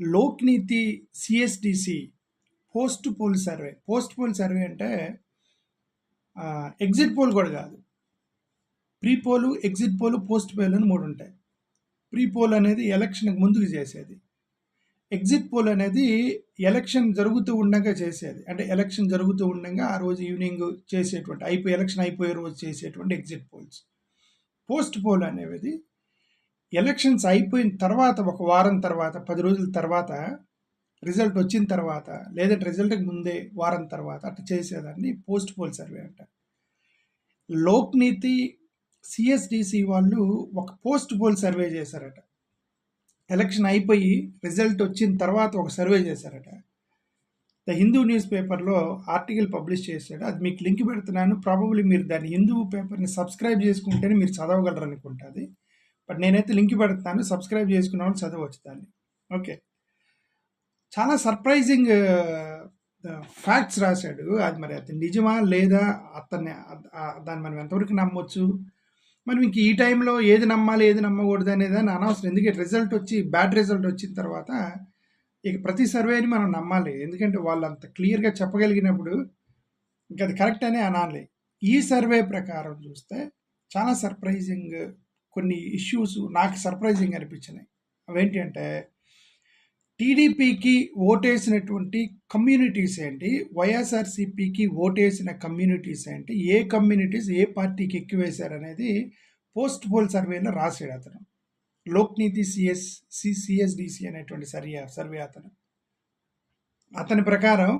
Lokniti CSDC post poll survey post poll survey అంటే exit poll కూడా కాదు. Pre poll exit poll post poll అని మూడు ఉంటాయి. ప్రీ పోల్ అనేది ఎలక్షన్కి ముందుకు చేసేది. ఎగ్జిట్ పోల్ అనేది ఎలక్షన్ జరుగుతూ ఉండగా చేసేది. అంటే ఎలక్షన్ జరుగుతూ ఉండగా ఆ రోజు ఈవినింగ్ చేసేటువంటి అయిపోయి ఎలక్షన్ అయిపోయే రోజు చేసేటువంటి ఎగ్జిట్ పోల్స్ పోస్ట్ పోల్ అనేది ఎలక్షన్స్ అయిపోయిన తర్వాత ఒక వారం తర్వాత పది రోజుల తర్వాత రిజల్ట్ వచ్చిన తర్వాత లేదంటే రిజల్ట్కి ముందే వారం తర్వాత అట్లా చేసేదాన్ని పోస్ట్ పోల్ సర్వే అంట. లోక్నీతి సిఎస్డిసి వాళ్ళు ఒక పోస్ట్ పోల్ సర్వే చేశారట. ఎలక్షన్ అయిపోయి రిజల్ట్ వచ్చిన తర్వాత ఒక సర్వే చేశారట. ద హిందూ న్యూస్ పేపర్లో ఆర్టికల్ పబ్లిష్ చేశాడు. అది మీకు లింక్ పెడుతున్నాను. ప్రాబబ్లీ మీరు దాని హిందూ పేపర్ని సబ్స్క్రైబ్ చేసుకుంటేనే మీరు చదవగలరు అనుకుంటుంది బట్ నేనైతే లింక్ పెడతాను సబ్స్క్రైబ్ చేసుకున్న వాళ్ళు చదవచ్చు దాన్ని. ఓకే. చాలా సర్ప్రైజింగ్ ఫ్యాక్ట్స్ రాశాడు. అది మరి అతను నిజమా లేదా అతన్ని దాన్ని మనం ఎంతవరకు నమ్మొచ్చు? మనం ఇంక ఈ టైంలో ఏది నమ్మాలి ఏది నమ్మకూడదు అనేది అని అనవసరం. ఎందుకంటే రిజల్ట్ వచ్చి బ్యాడ్ రిజల్ట్ వచ్చిన తర్వాత ఇక ప్రతి సర్వేని మనం నమ్మాలి. ఎందుకంటే వాళ్ళు అంత క్లియర్గా చెప్పగలిగినప్పుడు ఇంకా అది కరెక్ట్ అనే అనాలి. ఈ సర్వే ప్రకారం చూస్తే చాలా సర్ప్రైజింగ్ కొన్ని ఇష్యూస్ నాకు సర్ప్రైజింగ్ అనిపించినాయి. అవేంటి అంటే టీడీపీకి ఓటేసినటువంటి కమ్యూనిటీస్ ఏంటి వైఎస్ఆర్సీపీకి ఓటేసిన కమ్యూనిటీస్ ఏంటి ఏ కమ్యూనిటీస్ ఏ పార్టీకి అనేది పోస్ట్ పోల్ సర్వేలో రాశాడు అతను. లోక్నీతి సిఎస్ సిసిఎస్డిసి అనేటువంటి సర్వే సర్వే అతను. అతని ప్రకారం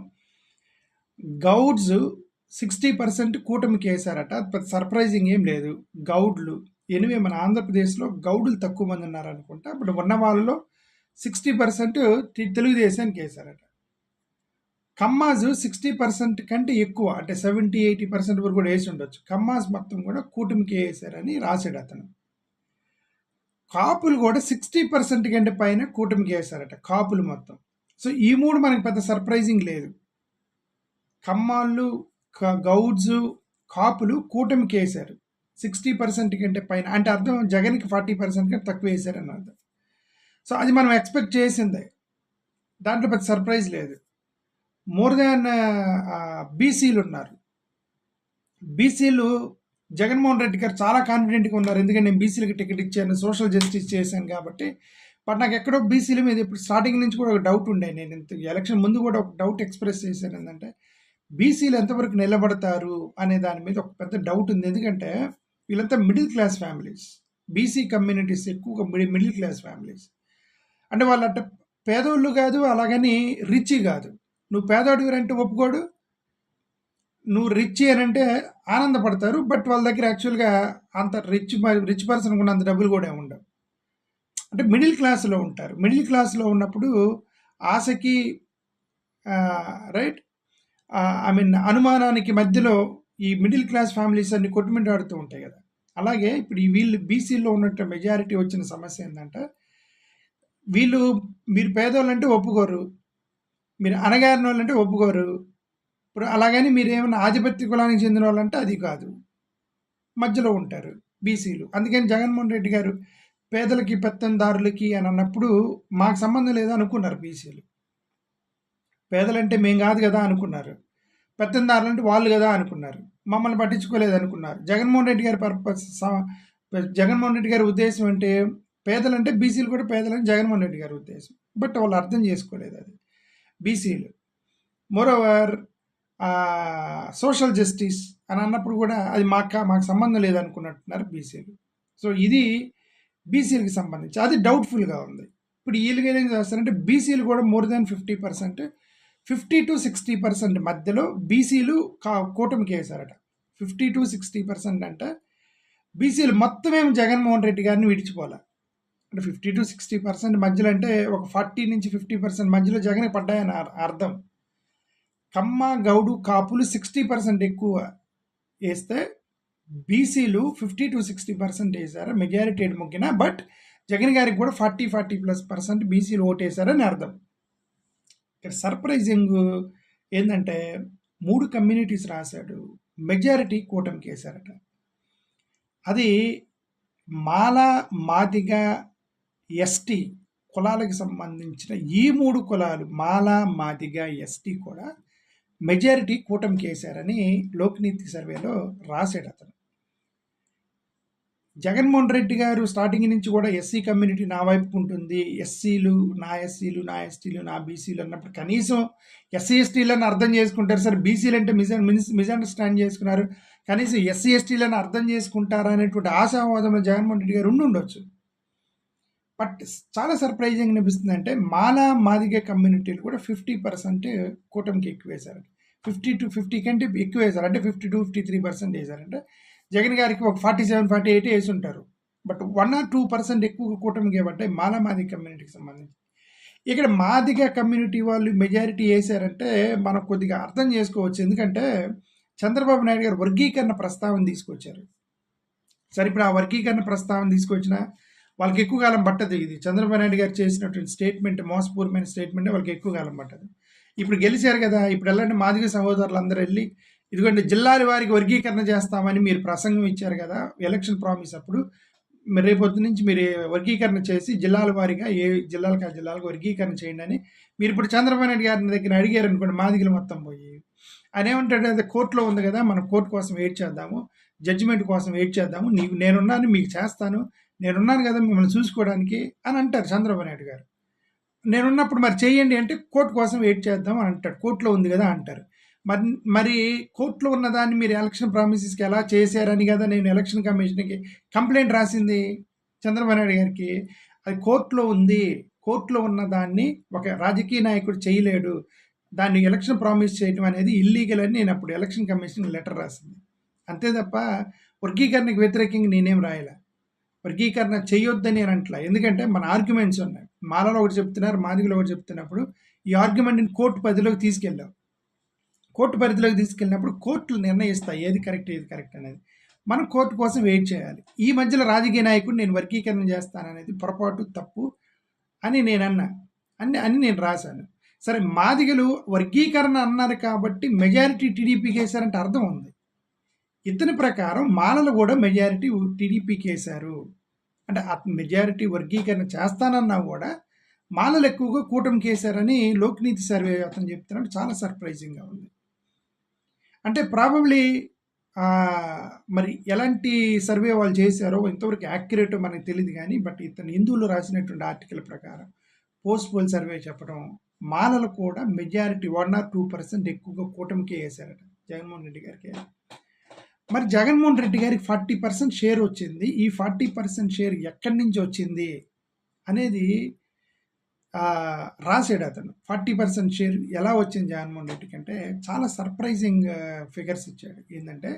గౌడ్స్ సిక్స్టీ పర్సెంట్ కూటమికి వేశారట. సర్ప్రైజింగ్ ఏం లేదు. గౌడ్లు ఎనివే మన ఆంధ్రప్రదేశ్లో గౌడులు తక్కువ మంది ఉన్నారనుకుంటా. బట్ ఉన్న వాళ్ళలో సిక్స్టీ పర్సెంట్ తెలుగుదేశానికి వేశారట. కమ్మాజ్ సిక్స్టీ పర్సెంట్ కంటే ఎక్కువ అంటే సెవెంటీ ఎయిటీ పర్సెంట్ వరకు కూడా వేసి ఉండొచ్చు. కమ్మాజ్ మొత్తం కూడా కూటమికి వేసారని రాశాడు అతను. కాపులు కూడా సిక్స్టీ పర్సెంట్ కంటే పైన కూటమికి వేశారట కాపులు మొత్తం. సో ఈ మూడు మనకి పెద్ద సర్ప్రైజింగ్ లేదు. కమ్మాళ్ళు గౌడ్స్ కాపులు కూటమికి వేశారు. సిక్స్టీ పర్సెంట్ కంటే పైన అంటే అర్థం జగన్కి ఫార్టీ పర్సెంట్ కంటే తక్కువ వేశారని అర్థం. సో అది మనం ఎక్స్పెక్ట్ చేసిందే. దాంట్లో పెద్ద సర్ప్రైజ్ లేదు. మోర్ దాన్ బీసీలు ఉన్నారు. బీసీలు జగన్మోహన్ రెడ్డి గారు చాలా కాన్ఫిడెంట్గా ఉన్నారు. ఎందుకంటే నేను బీసీలకి టికెట్ ఇచ్చాను సోషల్ జస్టిస్ చేశాను కాబట్టి. బట్ నాకు ఎక్కడో బీసీల మీద ఇప్పుడు స్టార్టింగ్ నుంచి కూడా ఒక డౌట్ ఉండే. నేను ఇంత ఎలక్షన్ ముందు కూడా ఒక డౌట్ ఎక్స్ప్రెస్ చేశాను. ఏంటంటే బీసీలు ఎంతవరకు నిలబడతారు అనే దాని మీద ఒక పెద్ద డౌట్ ఉంది. ఎందుకంటే వీళ్ళంతా middle class families BC communities ఎక్కువగా మిడిల్ క్లాస్ ఫ్యామిలీస్ అంటే వాళ్ళు అంటే పేదోళ్ళు కాదు అలాగని రిచ్ కాదు. నువ్వు పేదోడు అంటే ఒప్పుకోడు. నువ్వు రిచ్ అని అంటే ఆనందపడతారు బట్ వాళ్ళ దగ్గర యాక్చువల్గా అంత రిచ్ రిచ్ పర్సన్ కూడా అంత డబ్బులు కూడా ఉండవు. అంటే మిడిల్ క్లాస్లో ఉంటారు. మిడిల్ క్లాస్లో ఉన్నప్పుడు ఆశకి రైట్ ఐ మీన్ అనుమానానికి మధ్యలో ఈ మిడిల్ క్లాస్ ఫ్యామిలీస్ అన్ని కొట్టుమింటాడుతూ ఉంటాయి కదా. అలాగే ఇప్పుడు ఈ వీళ్ళు బీసీలో ఉన్నట్టు మెజారిటీ వచ్చిన సమస్య ఏంటంటే వీళ్ళు మీరు పేదోళ్ళంటే ఒప్పుకోరు మీరు అనగారిన వాళ్ళంటే ఒప్పుకోరు ఇప్పుడు అలాగని మీరు ఏమైనా ఆధిపత్య కులానికి చెందిన వాళ్ళంటే అది కాదు. మధ్యలో ఉంటారు బీసీలు అందుకని జగన్మోహన్ రెడ్డి గారు పేదలకి పెత్తందారులకి అని అన్నప్పుడు మాకు సంబంధం లేదా అనుకున్నారు బీసీలు పేదలంటే మేము కాదు కదా అనుకున్నారు. పెత్తందారులు అంటే వాళ్ళు కదా అనుకున్నారు. మమ్మల్ని పట్టించుకోలేదు అనుకున్నారు జగన్మోహన్ రెడ్డి గారి పర్పస్ జగన్మోహన్ రెడ్డి గారి ఉద్దేశం అంటే పేదలంటే బీసీలు కూడా పేదలని జగన్మోహన్ రెడ్డి గారి ఉద్దేశం. బట్ వాళ్ళు అర్థం చేసుకోలేదు అది. బీసీలు. మోరోవర్ సోషల్ జస్టిస్ అని అన్నప్పుడు కూడా అది మాకు మాకు సంబంధం లేదనుకున్నట్టున్నారు బీసీలు. సో ఇది బీసీలకు సంబంధించి అది డౌట్ఫుల్గా ఉంది. ఇప్పుడు వీళ్ళకి ఏం చేస్తారంటే బీసీలు కూడా more than fifty percent fifty to sixty percent మధ్యలో బీసీలు కా కూటమికి వేశారట. ఫిఫ్టీ టు సిక్స్టీ పర్సెంట్ అంటే. బీసీలు మొత్తం ఏమి జగన్మోహన్ రెడ్డి గారిని విడిచిపోలే. అంటే ఫిఫ్టీ టు సిక్స్టీ పర్సెంట్ మధ్యలో అంటే ఒక ఫార్టీ నుంచి ఫిఫ్టీ పర్సెంట్ మధ్యలో జగన్ పడ్డాయని అర్థం. కమ్మ గౌడు కాపులు సిక్స్టీ పర్సెంట్ ఎక్కువ వేస్తే బీసీలు ఫిఫ్టీ టు సిక్స్టీ పర్సెంట్ వేశారు. మెజారిటీ మొక్కిన బట్ జగన్ గారికి కూడా ఫార్టీ ఫార్టీ ప్లస్ పర్సెంట్ బీసీలు ఓటేశారని అర్థం. ఇక్కడ సర్ప్రైజింగ్ ఏంటంటే మూడు కమ్యూనిటీస్ రాశాడు. మెజారిటీ కూటమికి వేశారట అది మాల మాదిగ ఎస్టీ కులాలకు సంబంధించిన ఈ మూడు కులాలు మాల మాదిగ ఎస్టీ కూడా మెజారిటీ కూటమికి వేశారని లోక్నీతి సర్వేలో రాశాడు అతను జగన్మోహన్ రెడ్డి గారు స్టార్టింగ్ నుంచి కూడా ఎస్సీ కమ్యూనిటీ నా వైపు ఉంటుంది. ఎస్సీలు నా ఎస్సీలు నా ఎస్టీలు నా బీసీలు అన్నప్పుడు కనీసం ఎస్సీ ఎస్టీలను అర్థం చేసుకుంటారు. సార్ బీసీలు అంటే మిస్ మిస్అండర్స్టాండ్ చేసుకున్నారు. కనీసం ఎస్సీ ఎస్టీలను అర్థం చేసుకుంటారా అనేటువంటి ఆశావాదంలో జగన్మోహన్ రెడ్డి గారు ఉండి ఉండొచ్చు. బట్ చాలా సర్ప్రైజింగ్ అనిపిస్తుంది అంటే మాలా మాదిగ కమ్యూనిటీలు కూడా ఫిఫ్టీ పర్సెంట్ కూటమికి ఎక్కువ వేశారు ఫిఫ్టీ టు ఫిఫ్టీ కంటే ఎక్కువ వేశారు అంటే fifty to fifty three percent వేశారంటే. Jagan గారికి ఒక ఫార్టీ సెవెన్ ఫార్టీ ఎయిట్ వేసి ఉంటారు. But one or two percent ఎక్కువ కూటమికి ఇవ్వబట్టాయి మాలమాది కమ్యూనిటీకి సంబంధించి. ఇక్కడ మాదిగ కమ్యూనిటీ వాళ్ళు మెజారిటీ వేశారంటే మనం కొద్దిగా అర్థం చేసుకోవచ్చు. ఎందుకంటే చంద్రబాబు నాయుడు గారు వర్గీకరణ ప్రస్తావన తీసుకొచ్చారు. సరే ఇప్పుడు ఆ వర్గీకరణ ప్రస్తావన తీసుకొచ్చిన వాళ్ళకి ఎక్కువ కాలం పట్టదు ఇది. చంద్రబాబు నాయుడు గారు చేసినటువంటి స్టేట్మెంట్ మోసపూర్వమైన స్టేట్మెంట్ వాళ్ళకి ఎక్కువ కాలం పట్టదు. ఇప్పుడు గెలిచారు కదా ఇప్పుడు వెళ్ళండి మాదిగ సహోదరులు అందరూ వెళ్ళి ఇదిగోండి జిల్లాల వారికి వర్గీకరణ చేస్తామని మీరు ప్రసంగం ఇచ్చారు కదా ఎలక్షన్ ప్రామిస్ అప్పుడు. రేపొద్దు నుంచి మీరు వర్గీకరణ చేసి జిల్లాల వారీగా ఏ జిల్లాలకు ఆ జిల్లాలకు వర్గీకరణ చేయండి అని మీరు ఇప్పుడు చంద్రబాబు నాయుడు గారి దగ్గర అడిగారు అనుకోండి మాదిగలు మొత్తం పోయి. ఆయన ఏమంటాడు అదే కోర్టులో ఉంది కదా మనం కోర్టు కోసం వెయిట్ చేద్దాము జడ్జిమెంట్ కోసం వెయిట్ చేద్దాము నీకు నేనున్నాను మీకు చేస్తాను నేనున్నాను కదా మిమ్మల్ని చూసుకోవడానికి అని అంటారు చంద్రబాబు నాయుడు గారు. నేనున్నప్పుడు మరి చేయండి అంటే కోర్టు కోసం వెయిట్ చేద్దాం అని అంటాడు కోర్టులో ఉంది కదా అంటారు. మరి మరి కోర్టులో ఉన్నదాన్ని మీరు ఎలక్షన్ ప్రామిసెస్కి ఎలా చేశారని కదా నేను ఎలక్షన్ కమిషన్కి కంప్లైంట్ రాసింది చంద్రబాబు నాయుడు గారికి. అది కోర్టులో ఉంది. కోర్టులో ఉన్న దాన్ని ఒక రాజకీయ నాయకుడు చేయలేడు. దాన్ని ఎలక్షన్ ప్రామిస్ చేయడం అనేది ఇల్లీగల్ అని నేను అప్పుడు ఎలక్షన్ కమిషన్ లెటర్ రాసింది. అంతే తప్ప వర్గీకరణకు వ్యతిరేకంగా నేనేం రాయలే. వర్గీకరణ చేయొద్దని అని అంటలా. ఎందుకంటే మన ఆర్గ్యుమెంట్స్ ఉన్నాయి. మాలలో ఒకటి చెప్తున్నారు మాదిగలో ఒకటి చెప్తున్నప్పుడు ఈ ఆర్గ్యుమెంట్ని కోర్టు పరిధిలోకి తీసుకెళ్ళావు కోర్టు పరిధిలోకి తీసుకెళ్ళినప్పుడు కోర్టులు నిర్ణయిస్తాయి. ఏది కరెక్ట్ ఏది కరెక్ట్ అనేది. మనం కోర్టు కోసం వెయిట్ చేయాలి. ఈ మధ్యలో రాజకీయ నాయకుడు నేను వర్గీకరణ చేస్తాననేది పొరపాటు తప్పు అని నేను అన్నా అని అని నేను రాశాను. సరే మాదిగలు వర్గీకరణ అన్నారు కాబట్టి మెజారిటీ టీడీపీకి వేశారంటే అర్థం ఉంది. ఇతని ప్రకారం మాలలు కూడా మెజారిటీ టీడీపీకి వేశారు. అంటే మెజారిటీ వర్గీకరణ చేస్తానన్నా కూడా మాలలు ఎక్కువగా కూటమికి వేశారని లోక్నీతి సర్వే అతను చెప్తున్నాడు చాలా సర్ప్రైజింగ్గా ఉంది. అంటే ప్రాబబ్లీ మరి ఎలాంటి సర్వే వాళ్ళు చేశారో ఇంతవరకు యాక్యురేట్ మనకు తెలియదు కానీ బట్ ఇతను హిందువులు రాసినటువంటి ఆర్టికల్ ప్రకారం పోస్ట్ పోల్ సర్వే చెప్పడం మాలలు కూడా majority one or two percent ఎక్కువగా కూటమికే వేశారట. జగన్మోహన్ రెడ్డి గారికి. మరి జగన్మోహన్ రెడ్డి గారికి ఫార్టీ పర్సెంట్ షేర్ వచ్చింది. ఈ ఫార్టీ పర్సెంట్ షేర్ ఎక్కడి నుంచి వచ్చింది అనేది రాసాడు అతను. ఫార్టీ పర్సెంట్ షేర్ ఎలా వచ్చింది జగన్మోహన్ రెడ్డికి అంటే చాలా సర్ప్రైజింగ్ ఫిగర్స్ ఇచ్చాడు. ఏంటంటే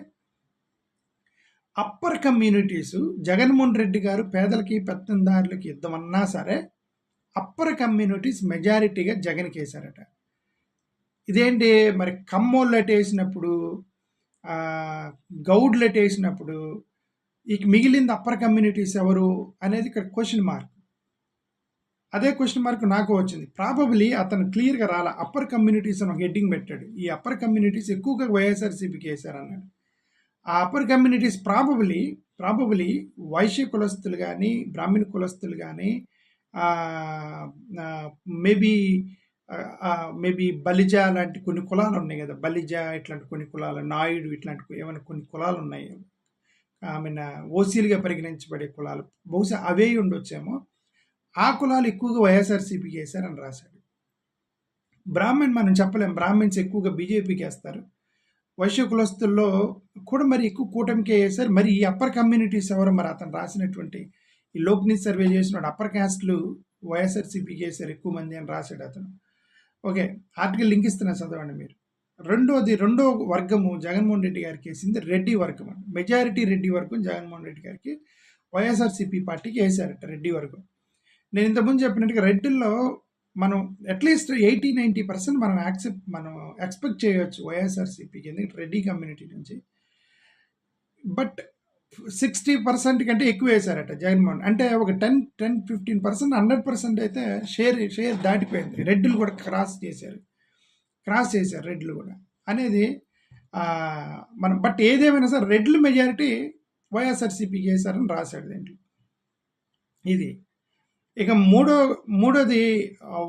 అప్పర్ కమ్యూనిటీస్ జగన్మోహన్ రెడ్డి గారు పేదలకి పెత్తందారులకి ఇద్దామన్నా సరే అప్పర్ కమ్యూనిటీస్ మెజారిటీగా జగన్కి వేశారట. ఇదేంటి? మరి కమ్మోళ్ళట వేసినప్పుడు గౌడ్లట వేసినప్పుడు ఇక మిగిలింది అప్పర్ కమ్యూనిటీస్ ఎవరు అనేది ఇక్కడ క్వశ్చన్ మార్క్ అదే క్వశ్చన్ మార్క్ నాకు వచ్చింది. ప్రాబబ్లీ అతను క్లియర్గా రాలా. అప్పర్ కమ్యూనిటీస్ అని ఒక హెడ్డింగ్ పెట్టాడు. ఈ అప్పర్ కమ్యూనిటీస్ ఎక్కువగా వైఎస్ఆర్సీపీకి వేశారు అన్నాడు. ఆ upper communities probably probably Vaishya కులస్తులు కానీ బ్రాహ్మణ కులస్తులు కానీ మేబీ మేబీ బలిజ లాంటి కొన్ని కులాలు ఉన్నాయి కదా. బలిజ ఇట్లాంటి కొన్ని కులాలు నాయుడు ఇట్లాంటి ఏమైనా కొన్ని కులాలు ఉన్నాయి. ఐ మీన్ ఓసీలుగా పరిగణించబడే కులాలు. బహుశా అవే ఉండొచ్చేమో. ఆ కులాలు ఎక్కువగా వైఎస్ఆర్సీపీ చేశారని రాశాడు. బ్రాహ్మణ్ మనం చెప్పలేం. బ్రాహ్మిన్స్ ఎక్కువగా బీజేపీకి వేస్తారు వైశ్య కులస్తుల్లో కూడా మరి ఎక్కువ కూటమికే వేశారు మరి ఈ అప్పర్ కమ్యూనిటీస్ ఎవరు? మరి అతను రాసినటువంటి ఈ లోక్నీస్ సర్వే చేసిన అప్పర్ క్యాస్ట్లు వైఎస్ఆర్సీపీకి వేశారు ఎక్కువ మంది అని రాశాడు అతను. ఓకే ఆర్టికల్ లింక్ ఇస్తున్నా చదవండి మీరు. రెండోది రెండో వర్గము జగన్మోహన్ రెడ్డి గారికి వేసింది రెడ్డి వర్గం. మెజారిటీ రెడ్డి వర్గం జగన్మోహన్ రెడ్డి గారికి వైఎస్ఆర్సీపీ పార్టీకి వేశారట రెడ్డి వర్గం. నేను ఇంతకుముందు చెప్పినట్టుగా రెడ్డిల్లో మనం at least eighty ninety percent మనం యాక్సెప్ట్ మనం ఎక్స్పెక్ట్ చేయవచ్చు వైఎస్ఆర్సీపీకి ఎందుకంటే రెడ్డి కమ్యూనిటీ నుంచి. బట్ సిక్స్టీ పర్సెంట్ కంటే ఎక్కువ వేశారట జగన్మోహన్. అంటే ఒక ten ten fifteen percent hundred percent అయితే షేర్ షేర్ దాటిపోయింది. రెడ్లు కూడా క్రాస్ చేశారు. క్రాస్ చేశారు రెడ్లు కూడా. అనేది మనం బట్ ఏదేమైనా సరే రెడ్లు మెజారిటీ వైఎస్ఆర్సీపీకి వేశారని రాశాడు దీంట్లో. ఇది. ఇక మూడో మూడోది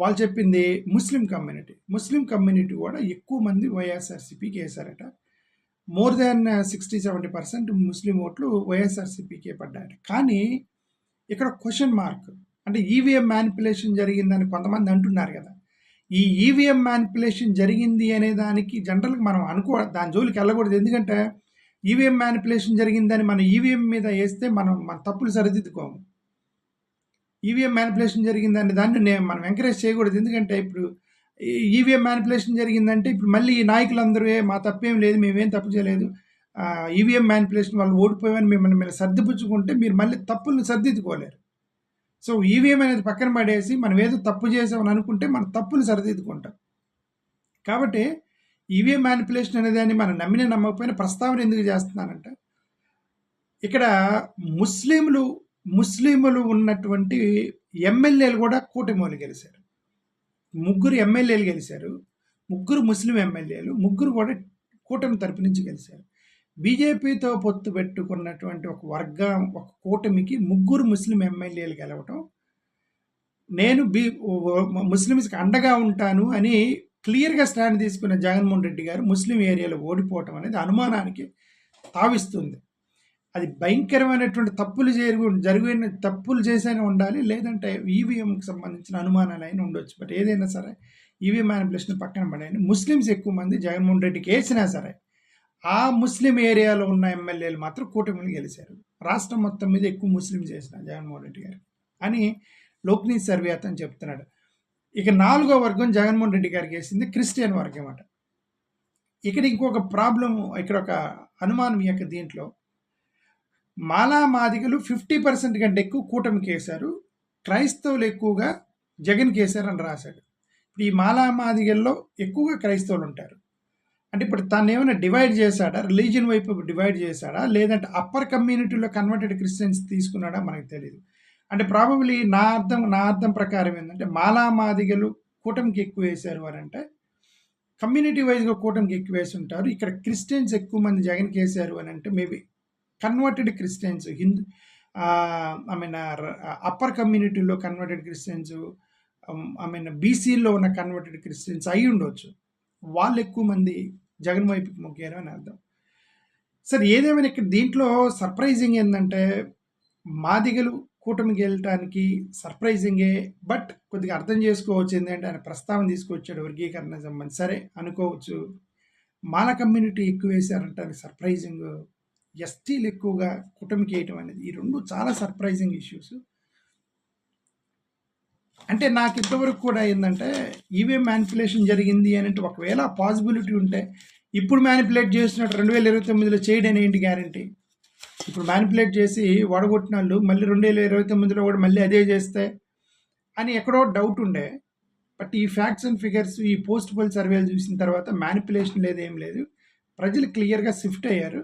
వాళ్ళు చెప్పింది ముస్లిం కమ్యూనిటీ. ముస్లిం కమ్యూనిటీ కూడా ఎక్కువ మంది వైఎస్ఆర్సీపీకి వేశారట. More than sixty seventy percent Muslim ఓట్లు వైఎస్ఆర్సీపీకే పడ్డాయట. కానీ ఇక్కడ క్వశ్చన్ మార్క్. అంటే ఈవీఎం మ్యానిపులేషన్ జరిగిందని కొంతమంది అంటున్నారు కదా. ఈ ఈవీఎం మ్యానిపులేషన్ జరిగింది అనే దానికి జనరల్గా మనం అనుకో దాని జోలికి వెళ్ళకూడదు. ఎందుకంటే ఈవీఎం మ్యానిపులేషన్ జరిగిందని మనం ఈవీఎం మీద వేస్తే మనం మన తప్పులు సరిదిద్దుకోము. ఈవీఎం మ్యానిపులేషన్ జరిగిందని దాన్ని నేను మనం ఎంకరేజ్ చేయకూడదు. ఎందుకంటే ఇప్పుడు ఈవీఎం మ్యానిపులేషన్ జరిగిందంటే ఇప్పుడు మళ్ళీ ఈ నాయకులందరూ మా తప్పేం లేదు మేమేం తప్పు చేయలేదు. ఈవీఎం మ్యానిపులేషన్ వాళ్ళు ఓడిపోయామని మిమ్మల్ని మీరు సర్దిపుచ్చుకుంటే మీరు మళ్ళీ తప్పులను సర్దిద్దుకోలేరు. సో ఈవీఎం అనేది పక్కన పడేసి మనం ఏదో తప్పు చేసామని అనుకుంటే మనం తప్పులు సరిదిద్దుకుంటాం. కాబట్టి ఈవీఎం మ్యానిపులేషన్ అనే దాన్ని మనం నమ్మిన నమ్మకపోయినా ప్రస్తావన ఎందుకు చేస్తున్నానంటే ఇక్కడ ముస్లింలు ముస్లింలు ఉన్నటువంటి ఎమ్మెల్యేలు కూడా కూటమి వాళ్ళు గెలిచారు. ముగ్గురు ఎమ్మెల్యేలు గెలిచారు. ముగ్గురు ముస్లిం ఎమ్మెల్యేలు. ముగ్గురు కూడా కూటమి తరపు నుంచి గెలిచారు. బీజేపీతో పొత్తు పెట్టుకున్నటువంటి ఒక వర్గం ఒక కూటమికి ముగ్గురు ముస్లిం ఎమ్మెల్యేలు గెలవటం నేను బీ ముస్లిమ్స్కి అండగా ఉంటాను అని క్లియర్గా స్టాండ్ తీసుకున్న జగన్మోహన్ రెడ్డి గారు ముస్లిం ఏరియాలో ఓడిపోవటం అనేది అనుమానానికి తావిస్తుంది. అది భయంకరమైనటువంటి తప్పులు జరిగి జరిగిన తప్పులు చేసైనా ఉండాలి లేదంటే ఈవీఎంకి సంబంధించిన అనుమానాలు అయినా ఉండొచ్చు. బట్ ఏదైనా సరే ఈవీఎం మ్యానిపులేషన్ పక్కన పడాయని ముస్లిమ్స్ ఎక్కువ మంది జగన్మోహన్ రెడ్డికి వేసినా సరే ఆ ముస్లిం ఏరియాలో ఉన్న ఎమ్మెల్యేలు మాత్రం కూటమిని గెలిచారు. రాష్ట్రం మొత్తం మీద ఎక్కువ ముస్లిమ్స్ చేసిన జగన్మోహన్ రెడ్డి గారు. అని లోక్నీ సర్వే అతను చెప్తున్నాడు. ఇక నాలుగో వర్గం జగన్మోహన్ రెడ్డి గారికి వేసింది క్రిస్టియన్ వర్గం అట ఇక్కడ ఇంకొక ప్రాబ్లం ఇక్కడ ఒక అనుమానం యొక్క దీంట్లో మాలా మాదిగలు ఫిఫ్టీ పర్సెంట్ కంటే ఎక్కువ కూటమికి వేశారు క్రైస్తవులు ఎక్కువగా జగన్కి వేశారని రాశాడు. ఇప్పుడు ఈ మాలా మాదిగల్లో ఎక్కువగా క్రైస్తవులు ఉంటారు. అంటే ఇప్పుడు తను ఏమైనా డివైడ్ చేశాడా? రిలీజియన్ వైపు డివైడ్ చేశాడా? లేదంటే అప్పర్ కమ్యూనిటీలో కన్వర్టెడ్ క్రిస్టియన్స్ తీసుకున్నాడా? మనకు తెలియదు అంటే ప్రాబబ్లీ నా అర్థం నా అర్థం ప్రకారం ఏంటంటే మాలా మాదిగలు కూటమికి ఎక్కువ వేశారు అని అంటే కమ్యూనిటీ వైజ్గా కూటమికి ఎక్కువ వేసి ఉంటారు. ఇక్కడ క్రిస్టియన్స్ ఎక్కువ మంది జగన్కి వేశారు అని అంటే maybe converted Christians Hindu I mean upper కమ్యూనిటీలో కన్వర్టెడ్ క్రిస్టియన్స్ ఐ మీన్ బీసీలో ఉన్న కన్వర్టెడ్ క్రిస్టియన్స్ అయి ఉండొచ్చు. వాళ్ళు ఎక్కువ మంది జగన్ వైపుకి మొగ్గారు అని అర్థం. సరే ఏదేమైనా ఇక్కడ దీంట్లో సర్ప్రైజింగ్ ఏంటంటే మాదిగలు కూటమికి వెళ్ళటానికి సర్ప్రైజింగే బట్ కొద్దిగా అర్థం చేసుకోవచ్చు ఏంటంటే ఆయన ప్రస్తావన తీసుకొచ్చాడు వర్గీకరణ సంబంధించి. సరే అనుకోవచ్చు. మాల కమ్యూనిటీ ఎక్కువ వేశారంటానికి సర్ప్రైజింగ్ ఎస్టీలు ఎక్కువగా కూటమికి వేయటం అనేది ఈ రెండు చాలా సర్ప్రైజింగ్ ఇష్యూస్ అంటే నాకు ఇంతవరకు కూడా ఏంటంటే ఈవీఎం మ్యానిపులేషన్ జరిగింది అని అంటే ఒకవేళ పాసిబిలిటీ ఉంటే ఇప్పుడు మ్యానిపులేట్ చేసినట్టు రెండు వేల ఇరవై తొమ్మిదిలో చేయడం ఏంటి గ్యారంటీ ఇప్పుడు మ్యానిపులేట్ చేసి వడగొట్టిన వాళ్ళు మళ్ళీ రెండు వేల ఇరవై తొమ్మిదిలో కూడా మళ్ళీ అదే చేస్తే అని ఎక్కడో డౌట్ ఉండే. బట్ ఈ ఫ్యాక్ట్స్ అండ్ ఫిగర్స్ ఈ పోస్ట్ పోల్ సర్వేలు చూసిన తర్వాత మ్యానిపులేషన్ లేదు ఏం లేదు. ప్రజలు క్లియర్గా షిఫ్ట్ అయ్యారు.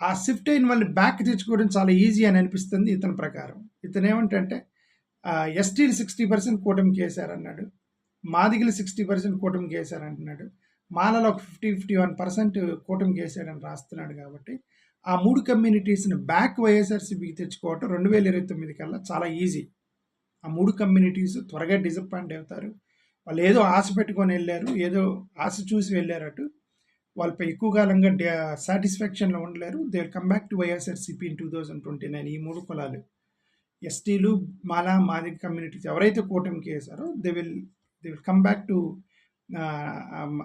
ఆ షిఫ్ట్ అయిన వాళ్ళని బ్యాక్ తెచ్చుకోవడం చాలా ఈజీ అని అనిపిస్తుంది ఇతని ప్రకారం. ఇతను ఏమంటే ఎస్టీలు సిక్స్టీ పర్సెంట్ కూటమికి వేశారన్నాడు మాదిగలు సిక్స్టీ పర్సెంట్ కూటమికి వేశారంటున్నాడు మాలలో ఒక ఫిఫ్టీ ఫిఫ్టీ వన్ పర్సెంట్ కూటమికి వేసాడని రాస్తున్నాడు కాబట్టి ఆ మూడు కమ్యూనిటీస్ని బ్యాక్ వైఎస్ఆర్సీపీకి తెచ్చుకోవటం రెండు వేల ఇరవై తొమ్మిది కల్లా చాలా ఈజీ ఆ మూడు కమ్యూనిటీస్ త్వరగా డిసప్పాయింట్ అవుతారు. వాళ్ళు ఏదో ఆశ పెట్టుకొని వెళ్ళారు ఏదో ఆశ చూసి వెళ్ళారు అటు. వాళ్ళపై ఎక్కువ కాలంగా సాటిస్ఫాక్షన్లో ఉండలేరు. They will come back to YSRCP in two thousand twenty nine ఈ మూడు కులాలు. ఎస్టీలు మాలా మాది కమ్యూనిటీస్ ఎవరైతే కూటమికి వేశారో they will they will come back to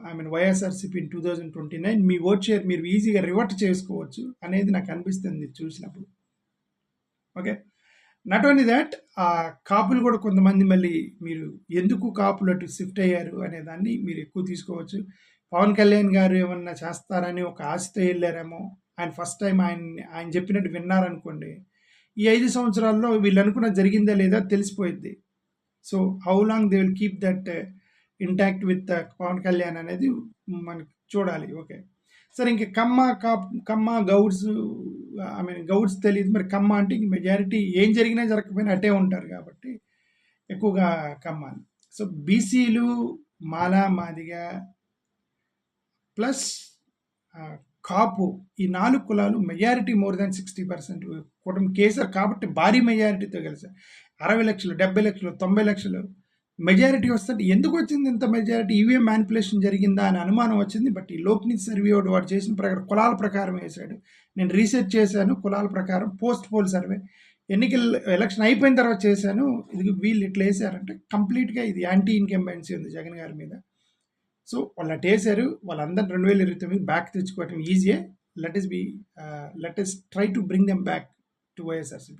I mean YSRCP in two thousand twenty nine me vote share మీరు ఈజీగా రివర్ట్ చేసుకోవచ్చు అనేది నాకు అనిపిస్తుంది చూసినప్పుడు. ఓకే నాట్ ఓన్లీ దాట్ ఆ కాపులు కూడా కొంతమంది మళ్ళీ మీరు ఎందుకు కాపులు అటు షిఫ్ట్ అయ్యారు అనే దాన్ని మీరు ఎక్కువ తీసుకోవచ్చు. పవన్ కళ్యాణ్ గారు ఏమన్నా చేస్తారని ఒక ఆశతో వెళ్ళారేమో. ఆయన ఫస్ట్ టైం ఆయన ఆయన చెప్పినట్టు విన్నారనుకోండి. ఈ ఐదు సంవత్సరాల్లో వీళ్ళు అనుకున్న జరిగిందా లేదా తెలిసిపోయింది so how long they will keep that intact with Pawan Kalyan అనేది మనకి చూడాలి. ఓకే సరే ఇంక కమ్మ కాప్ కమ్మ గౌడ్స్ ఐ మీన్ గౌడ్స్ తెలియదు. మరి కమ్మ అంటే ఇంక మెజారిటీ ఏం జరిగినా జరగకపోయినా అటే ఉంటారు కాబట్టి ఎక్కువగా కమ్మ సో బీసీలు మాలా మాదిగా ప్లస్ కాపు ఈ నాలుగు కులాలు majority more than sixty percent కూటమి కేసీఆర్ కాబట్టి భారీ మెజారిటీతో కలిసి అరవై లక్షలు డెబ్బై లక్షలు తొంభై లక్షలు మెజారిటీ వస్తుంటే ఎందుకు వచ్చింది ఇంత మెజారిటీ ఈవీఎం మ్యానిపులేషన్ జరిగిందా అని అనుమానం వచ్చింది. బట్ ఈ లోక్నీత్ సర్వే వాడు వాడు చేసిన ప్రకారం కులాల ప్రకారం వేశాడు. నేను రీసెర్చ్ చేశాను కులాల ప్రకారం పోస్ట్ పోల్ సర్వే ఎన్నికల ఎలక్షన్ అయిపోయిన తర్వాత చేశాను. ఇది వీళ్ళు ఇట్లా వేసారంటే కంప్లీట్గా ఇది యాంటీ ఇన్కంబెన్సీ ఉంది జగన్ గారి మీద. సో వాళ్ళు అటు వేసారు వాళ్ళందరూ రెండు వేల ఇరవై తొమ్మిది బ్యాక్ తెచ్చుకోవటం ఈజీయే let us be let us try to bring them back to YSRCP